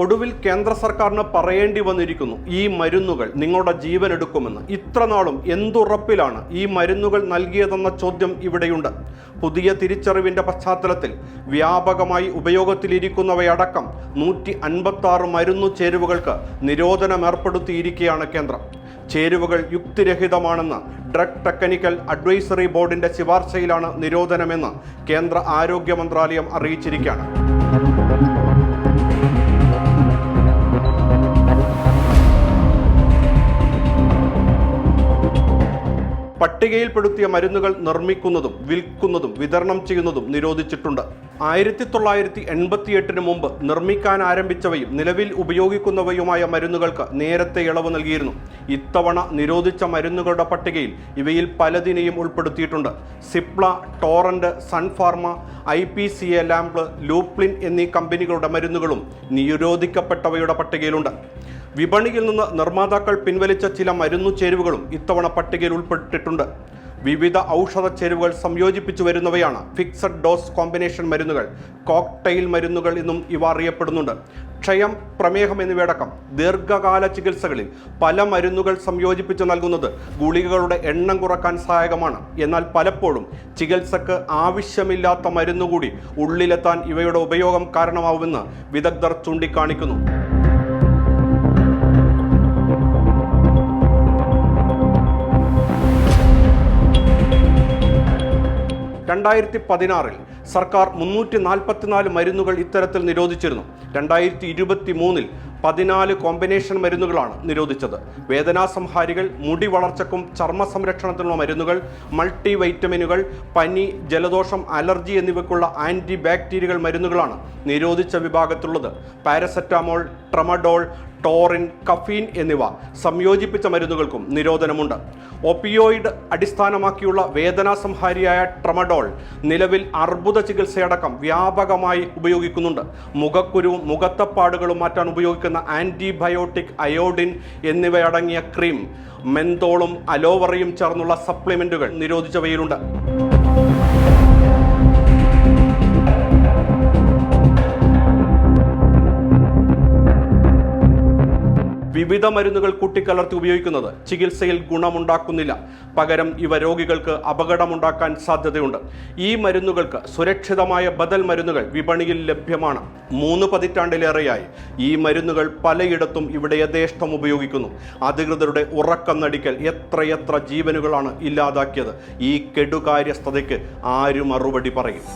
ഒടുവിൽ കേന്ദ്ര സർക്കാരിന് പറയേണ്ടി വന്നിരിക്കുന്നു ഈ മരുന്നുകൾ നിങ്ങളുടെ ജീവൻ എടുക്കുമെന്ന്. ഇത്ര നാളും എന്തുറപ്പിലാണ് ഈ മരുന്നുകൾ നൽകിയതെന്ന ചോദ്യം ഇവിടെയുണ്ട്. പുതിയ തിരിച്ചറിവിന്റെ പശ്ചാത്തലത്തിൽ വ്യാപകമായി ഉപയോഗത്തിലിരിക്കുന്നവയടക്കം നൂറ്റി അൻപത്തി ആറ് മരുന്നു ചേരുവകൾക്ക് നിരോധനം ഏർപ്പെടുത്തിയിരിക്കുകയാണ് കേന്ദ്രം. ചേരുവകൾ യുക്തിരഹിതമാണെന്ന് ഡ്രഗ് ടെക്നിക്കൽ അഡ്വൈസറി ബോർഡിന്റെ ശുപാർശയിലാണ് നിരോധനമെന്ന് കേന്ദ്ര ആരോഗ്യ മന്ത്രാലയം അറിയിച്ചിരിക്കുകയാണ്. പട്ടികയിൽപ്പെടുത്തിയ മരുന്നുകൾ നിർമ്മിക്കുന്നതും വിൽക്കുന്നതും വിതരണം ചെയ്യുന്നതും നിരോധിച്ചിട്ടുണ്ട്. ആയിരത്തി തൊള്ളായിരത്തി എൺപത്തിയെട്ടിന് മുമ്പ് നിർമ്മിക്കാൻ ആരംഭിച്ചവയും നിലവിൽ ഉപയോഗിക്കുന്നവയുമായ മരുന്നുകൾക്ക് നേരത്തെ ഇളവ് നൽകിയിരുന്നു. ഇത്തവണ നിരോധിച്ച മരുന്നുകളുടെ പട്ടികയിൽ ഇവയിൽ പലതിനെയും ഉൾപ്പെടുത്തിയിട്ടുണ്ട്. Cipla Torrent Sun Pharma I P C A ലാംപ്ല് ലൂപ്ലിൻ എന്നീ കമ്പനികളുടെ മരുന്നുകളും നിരോധിക്കപ്പെട്ടവയുടെ പട്ടികയിലുണ്ട്. വിപണിയിൽ നിന്ന് നിർമ്മാതാക്കൾ പിൻവലിച്ച ചില മരുന്നു ചേരുവകളും ഇത്തവണ പട്ടികയിൽ ഉൾപ്പെട്ടിട്ടുണ്ട്. വിവിധ ഔഷധ ചേരുവകൾ സംയോജിപ്പിച്ചു വരുന്നവയാണ് ഫിക്സഡ് ഡോസ് കോമ്പിനേഷൻ മരുന്നുകൾ കോക്ടെയിൽ മരുന്നുകൾ എന്നും ഇവ അറിയപ്പെടുന്നുണ്ട്. ക്ഷയം പ്രമേഹം എന്നിവയടക്കം ദീർഘകാല ചികിത്സകളിൽ പല മരുന്നുകൾ സംയോജിപ്പിച്ച് നൽകുന്നത് ഗുളികകളുടെ എണ്ണം കുറയ്ക്കാൻ സഹായകമാണ്. എന്നാൽ പലപ്പോഴും ചികിത്സക്ക് ആവശ്യമില്ലാത്ത മരുന്നുകൂടി ഉള്ളിലെത്താൻ ഇവയുടെ ഉപയോഗം കാരണമാവുമെന്ന് വിദഗ്ധർ ചൂണ്ടിക്കാണിക്കുന്നു. രണ്ടായിരത്തി പതിനാറിൽ സർക്കാർ മുന്നൂറ്റി നാൽപ്പത്തിനാല് മരുന്നുകൾ ഇത്തരത്തിൽ നിരോധിച്ചിരുന്നു. രണ്ടായിരത്തി ഇരുപത്തി മൂന്നിൽ പതിനാല് കോമ്പിനേഷൻ മരുന്നുകളാണ് നിരോധിച്ചത്. വേദനാസംഹാരികൾ മുടി വളർച്ചക്കും ചർമ്മ സംരക്ഷണത്തിനുള്ള മരുന്നുകൾ മൾട്ടി വൈറ്റമിനുകൾ പനി ജലദോഷം അലർജി എന്നിവയ്ക്കുള്ള ആന്റി ബാക്ടീരിയൽ മരുന്നുകളാണ് നിരോധിച്ച വിഭാഗത്തിലുള്ളത്. പാരസെറ്റാമോൾ ട്രമഡോൾ ടോറിൻ കഫീൻ എന്നിവ സംയോജിപ്പിച്ച മരുന്നുകൾക്കും നിരോധനമുണ്ട്. ഒപ്പിയോയിഡ് അടിസ്ഥാനമാക്കിയുള്ള വേദനാസംഹാരിയായ ട്രമഡോൾ നിലവിൽ അർബുദ ചികിത്സയടക്കം വ്യാപകമായി ഉപയോഗിക്കുന്നുണ്ട്. മുഖക്കുരുവും മുഖത്തപ്പാടുകളും മാറ്റാൻ ഉപയോഗിക്കുന്ന ആന്റിബയോട്ടിക് അയോഡിൻ എന്നിവയടങ്ങിയ ക്രീം മെന്തോളും അലോവറയും ചേർന്നുള്ള സപ്ലിമെന്റുകൾ നിരോധിച്ചവയിലുണ്ട്. വിവിധ മരുന്നുകൾ കൂട്ടിക്കലർത്തി ഉപയോഗിക്കുന്നത് ചികിത്സയിൽ ഗുണമുണ്ടാക്കുന്നില്ല. പകരം ഇവ രോഗികൾക്ക് അപകടമുണ്ടാക്കാൻ സാധ്യതയുണ്ട്. ഈ മരുന്നുകൾക്ക് സുരക്ഷിതമായ ബദൽ മരുന്നുകൾ വിപണിയിൽ ലഭ്യമാണ്. മൂന്ന് പതിറ്റാണ്ടിലേറെയായി. ഈ മരുന്നുകൾ പലയിടത്തും ഇവിടെ യഥേഷ്ടം ഉപയോഗിക്കുന്നു. അധികൃതരുടെ ഉറക്കം നടിക്കൽ എത്രയെത്ര ജീവനുകളാണ് ഇല്ലാതാക്കിയത്. ഈ കെടുകാര്യസ്ഥതയ്ക്ക് ആരും മറുപടി പറയും